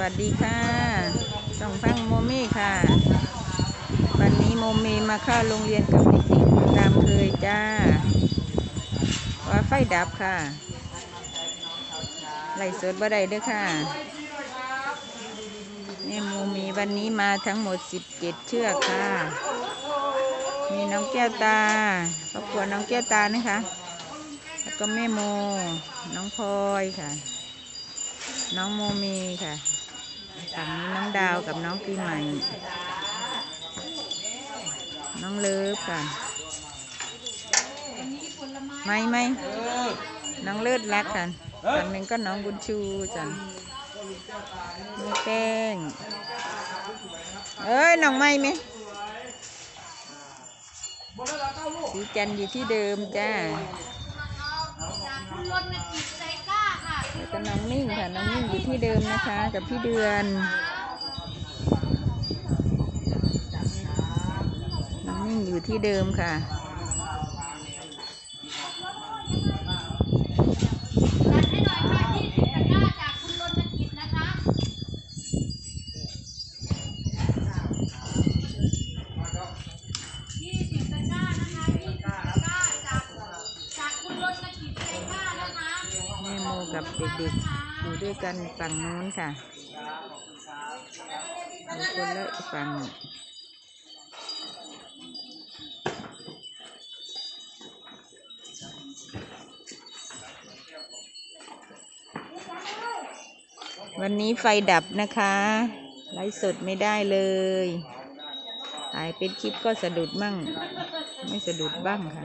วัสดีค่ะส่องฟังโมมี่ค่ะ วันนี้โมมีมาเข้าโรงเรียนกับเด็กๆตามเคยจ้าว่าไฟดับค่ะไล่สดบ่ได้ด้วยค่ะแม่โมมีวันนี้มาทั้งหมด 17 เชือกค่ะ มีน้องแก้วตาครอบครัวน้องแก้วตานะคะแล้วก็แม่โม น้องพลอยค่ะ น้องโมมีค่ะ ฝั่งนี้น้องดาวกับน้องปีใหม่ น้องเลิฟค่ะไม่ไม่น้องเลิศรักค่ะฝั่งหนึ่งก็น้องบุญชูจ้ะมีแป้งเอ้ยน้องไม่ไหมสีจันอยู่ที่เดิมจ้า ค่ะแล้วก็น้องนิ่งค่ะ น้องนิ่งอยู่ที่เดิมนะคะ กับพี่เดือน น้องนิ่งอยู่ที่เดิมค่ะ เด็กๆอยู่ด้วยกันฝั่งนู้นค่ะอยู่คนละฝั่งวันนี้ไฟดับนะคะ ไลฟ์สดไม่ได้เลยถ่ายเป็นคลิปก็สะดุดมั่ง ไม่สะดุดบ้างค่ะ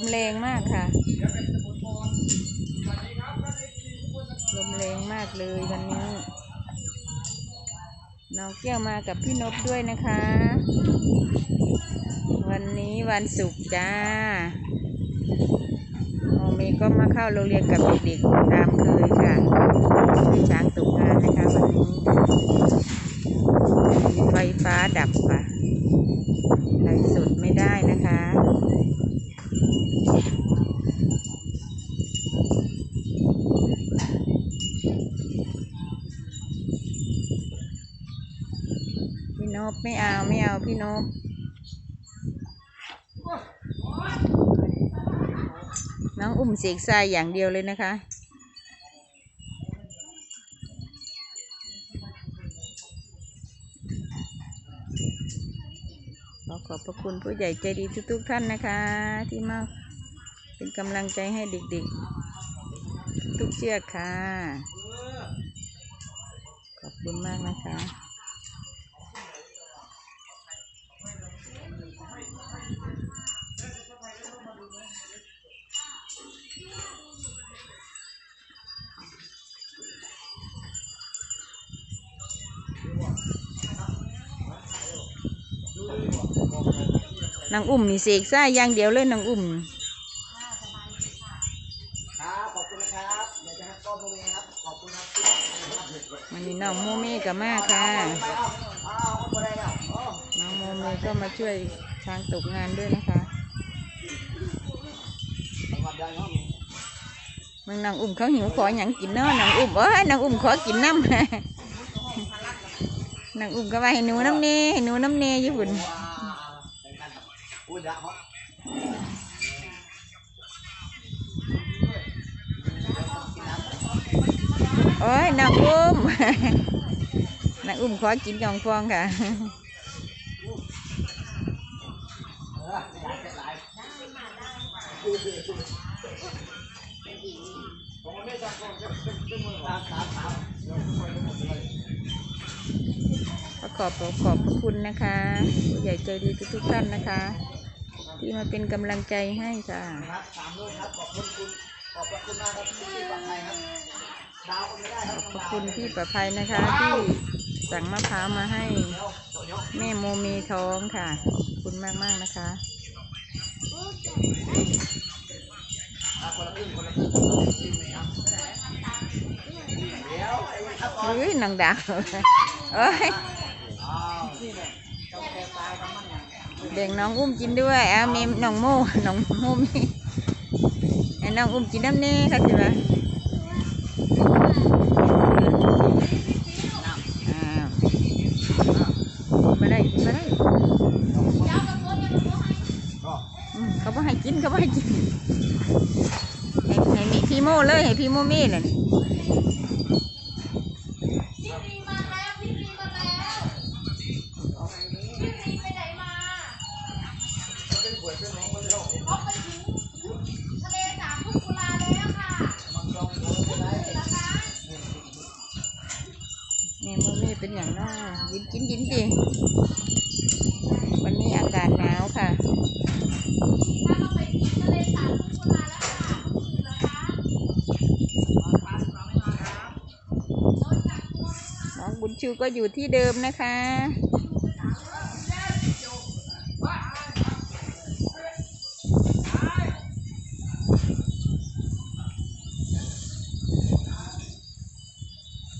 มแรงมากค่ะ ลมแรงมากเลยวันนี้น้องแก้วมากับพี่นบด้วยนะคะ วันนี้วันศุกร์จ้าโมเมก็มาเข้าโรงเรียนกับเด็กๆตามเคยค่ะช่วยช้างตกงานนะคะวันนี้ไฟฟ้าดับค่ะไลฟ์สดไม่ได้นะคะ พี่นบไม่เอาไม่เอาพี่นบน้องอุ้มเสกทรายอย่างเดียวเลยนะคะขอขอบพระคุณผู้ใหญ่ใจดีทุกๆท่านนะคะ ที่มา เป็นกำลังใจให้เด็กๆ ทุกเชือกค่ะ ขอบคุณมากนะคะนางอุ่มนี่เสกซ่าอย่างเดียวเลยนางอุ่ม ครับขอบคุณนะครับเดี๋ยวจะให้กล้องตรงนี้ครับขอบคุณครับที่ มันนี่น้องโมเมกับมาค่ะน้องโมเมก็มาช่วยช้างตกงานด้วยนะคะสวัสดีครับมึงนางอุ่มเขาหิวขออย่างกินเนาะนางอุ่มเอ้ยนางอุ่มขอกินน้ำนางอุ่มก็ว่าให้หนูน้ำเนให้หนูน้ำเนญี่ปุ่น โอ้ยนางอุ่มนางอุ่มขอกินกองฟองค่ะเออหลายหลายผมไม่จับกล้องจะขอขอบพระคุณนะคะ ผู้ใหญ่ใจดีทุกท่านนะคะ ที่มาเป็นกำลังใจให้ค่ะครับสามลูกครับขอบคุณคุณขอบคุณมากครับที่ปลอดภัยครับ ขอบคุณพี่ประภัยนะคะที่สั่งมะพร้าวมาให้แม่โมเมท้องค่ะ ขอบคุณมากมากนะคะเอ้ครับเฮ้ยนางดาวเอ้ยเนี่ยเจ้าแกน้องอุ้มกินด้วยเอามมน้องโมน้องโมมีให้น้องอุ้มกินน้ำเน่ค่ะสิวะอ้าวม ได้มาได้ไม่ได้เขาบ่ให้กินเขาบ่ให้กินให้ให้มีพี่โมเลยให้พี่โมเม่เลย ชูก็อยู่ที่เดิมนะคะ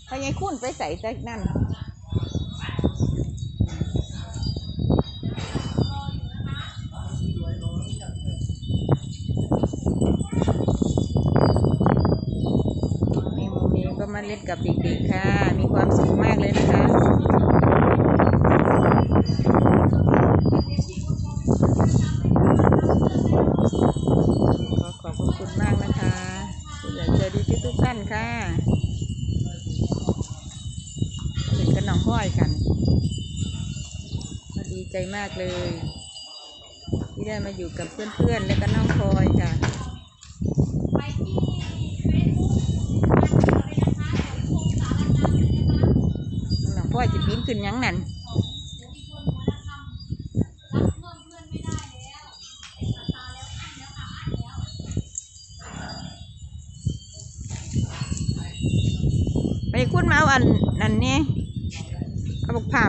พยายคุ้นไปใส่แต่นั่นมีมเมก็มาเล่นกับเด็กๆค่ะ มีความสุขมากเลยนะคะ ขอขอบพระคุณมากนะคะผู้ใหญ่ใจดีทุกๆท่านค่ะเป็นกันน้องห้อยกันก็ดีใจ มากเลย ที่ได้มาอยู่กับเพื่อนๆ และก็น้องพลอยค่ะไปที่เฟซบุ๊กเลยนะคะแถวงสารคามเลยนะคะน้องพลอยจะปีนขึ้นหยังนั่นไม่ได้แล้วเอกสารแล้วอันแล้วค่ะอันแล้วไปคุณมาเอาอันนั่นนี่เอาบอกเผา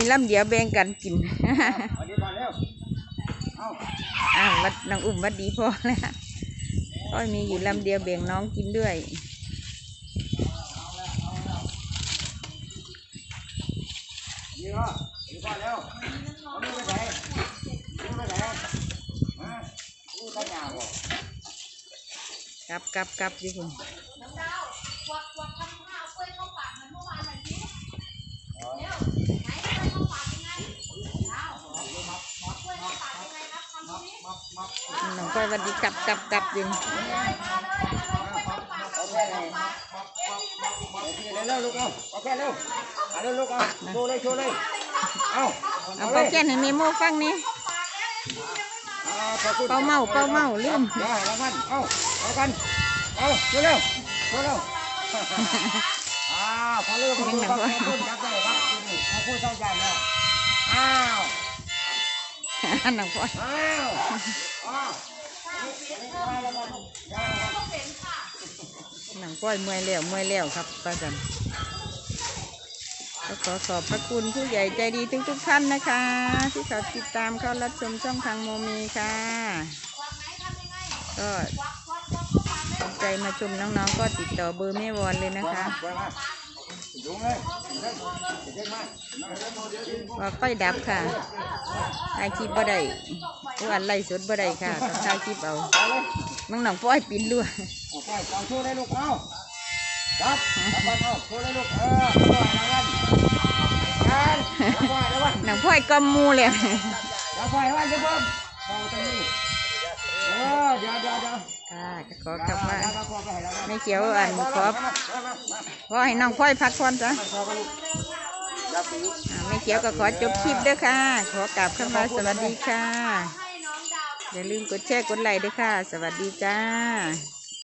มีลำเดียวแบ่งกันกินวันนี้มาแล้วเอ้าอ้าววัดน้องอุ้มวัดดีพอแล้วก็มีอยู่ลำเดียวแบ่งน้องกินด้วยดีก็ดีก็แล้วเอาลูกไปไหนลูกไปไหนฮะลูกตั้งยาวบ่กลับกลับกลับอยู่คุณ วัดดีกลับกลับกลับอยู่มาเลยมาเลยมาลองกล้วยเข้าปากเอากล้แค่วยไหนเข้าปากเอ๊ะนี่จะสิเร็วเร็วลูกเอาเอาแค่เร็วเอาเร็วลูกเอาโชว์เลยโชว์เลยเอาเอาเป่าแก้นให้เมโมฟังนี่เอาขอบคุณเป่าเมาเป่าเมาลืมเดี๋ยวให้รางวัลเอาเอากันเอาเร็วเร็วโชว์เร็วอ้าวพอเร็วขอบคุณครับขอบคุณครับได้ครับขอบคุณเจ้าใหญ่แล้วอ้าวน้องพลอยอ้าวอ้าว ต้องก้อยเมื่อยแล้วเมื่อยแล้วครับป้าจันก็ขอขอบพระคุณผู้ใหญ่ใจดีทุกทุกท่านนะคะ ที่เขาติดตามเข้ารับชมช่องทางโมมีค่ะ ก็ใจมาชมน้องๆก็ติดต่อเบอร์แม่วอนเลยนะคะ ว้มายุงเลยเด็กเด็กมาว่าค่อยดับค่ะถ่ายคลิปบ่ได้วันไล่สดบ่ได้ค่ะต้องถ่ายคลิปเอาเอาเลยน้องๆป้อยปินด้วยเอาไปกองชูเลยลูกเอาจับจับเอาชูเลยลูกเออปล่อยแล้วกันกันปล่อยแล้ววันน้องป้อยกำมูเลยอย่าปล่อยวันเดี๋ยวเพิ่ม เอาตรงนี้เออเดี๋ยวเดี๋ยวเดี๋ยวค่ะก็ขอคำว่าเดี๋ยวเราพอไปให้แล้วนะไม่เขียวอันขอมามามาขอให้น้องป้อยพักผ่อนจ้ะพอกันลูกอย่าปีอ่าไม่เขียวก็ขอจบคลิปเด้วยค่ะ ขอกราบคำว่าสวัสดีค่ะให้น้องดาวอย่าลืมกดแชร์กดไลค์ด้วยค่ะ สวัสดีจ้า